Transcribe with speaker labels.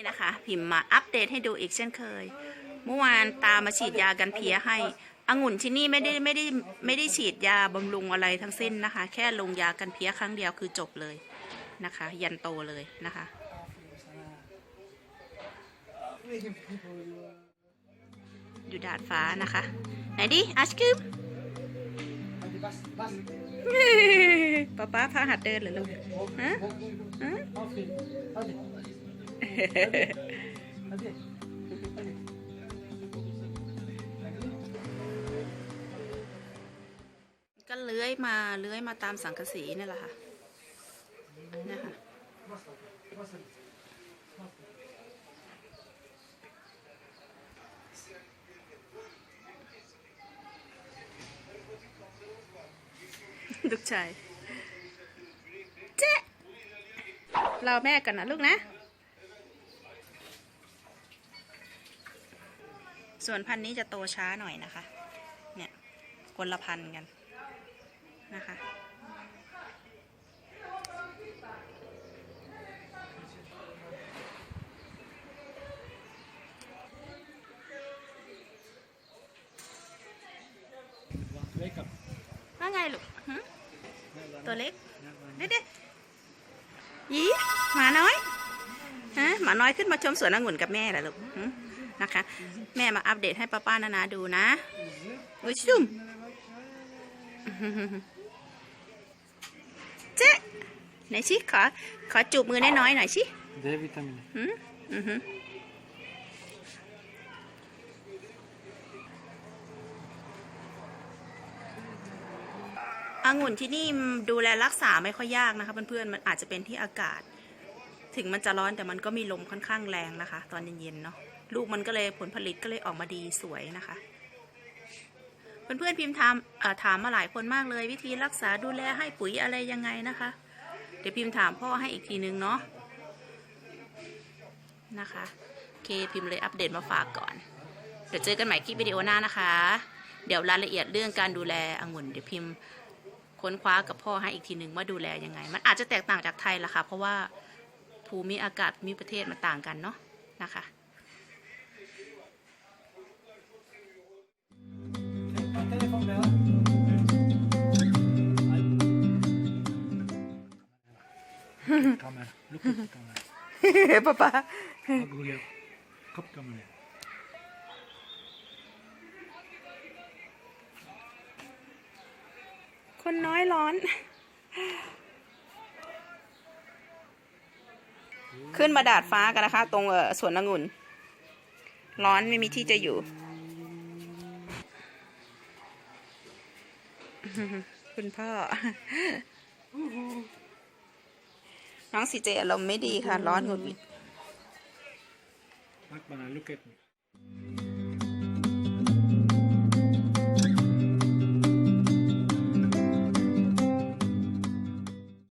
Speaker 1: นี่นะคะ พิมพ์มาอัปเดตให้ดูอีกเช่นเคย เมื่อวานตามาฉีดยากันเพี้ยให้องุ่นที่นี่ไม่ได้ไม่ได้ไม่ได้ฉีดยาบำรุงอะไรทั้งสิ้นนะคะ แค่ลงยากันเพี้ยครั้งเดียวคือจบเลยนะคะ ยันโตเลยนะคะ อยู่ดาดฟ้านะคะ ไหนดิอัชคืมป๊าป๊าพาหัดเดินเหรอลูกฮะฮะ ก็เลื้อยมาเลื้อยมาตามสังกสีนี่แหละค่ะนะคะลูกชายเจ๊เราแม่กันนะลูกนะ ส่วนพันธุ์นี้จะโตช้าหน่อยนะคะ เนี่ยคนละพันกันนะคะว่าไงลูกตัวเล็กเด็ดๆยีหมาน้อยฮะหมาน้อยขึ้นมาชมสวนองุ่นกับแม่เหรอลูก นะคะ แม่มาอัปเดตให้ป้าป้านานาดูนะอุ้ยชุ่มเจ๊ไหนชิขอ ขอจูบมือน้อยๆหน่อยชิ
Speaker 2: D vitamini.
Speaker 1: หืมอือหือองุ่นที่นี่ดูแลรักษาไม่ค่อยยากนะคะเพื่อนๆ มันอาจจะเป็นที่อากาศ ถึงมันจะร้อนแต่มันก็มีลมค่อนข้างแรงนะคะ ตอนเย็นๆเนาะลูกมันก็เลยผลผลิตก็เลยออกมาดีสวยนะคะเพื่อนๆพิมพ์ถามถามมาหลายคนมากเลย วิธีรักษาดูแลให้ปุ๋ยอะไรยังไงนะคะ เดี๋ยวพิมพ์ถามพ่อให้อีกทีนึงเนาะนะคะโอเคพิมพ์เลยอัปเดตมาฝากก่อน เดี๋ยวเจอกันใหม่คลิปวิดีโอหน้านะคะ เดี๋ยวรายละเอียดเรื่องการดูแลองุ่นเดี๋ยวพิมพ์ค้นคว้ากับพ่อให้อีกทีหนึ่งว่าดูแลยังไง มันอาจจะแตกต่างจากไทยละค่ะ เพราะว่า ภูมิอากาศมิประเทศมันต่างกันเนาะนะคะ
Speaker 2: Kamera. Look at the camera.
Speaker 1: ป้าป้าคนน้อยร้อน ขึ้นมาดาดฟ้ากันนะคะ ตรงเออสวนองุ่น ร้อนไม่มีที่จะอยู่ คุณพ่อ น้องสีเจอารมณ์ไม่ดีค่ะ ร้อนหงุดหงิด
Speaker 2: look at me.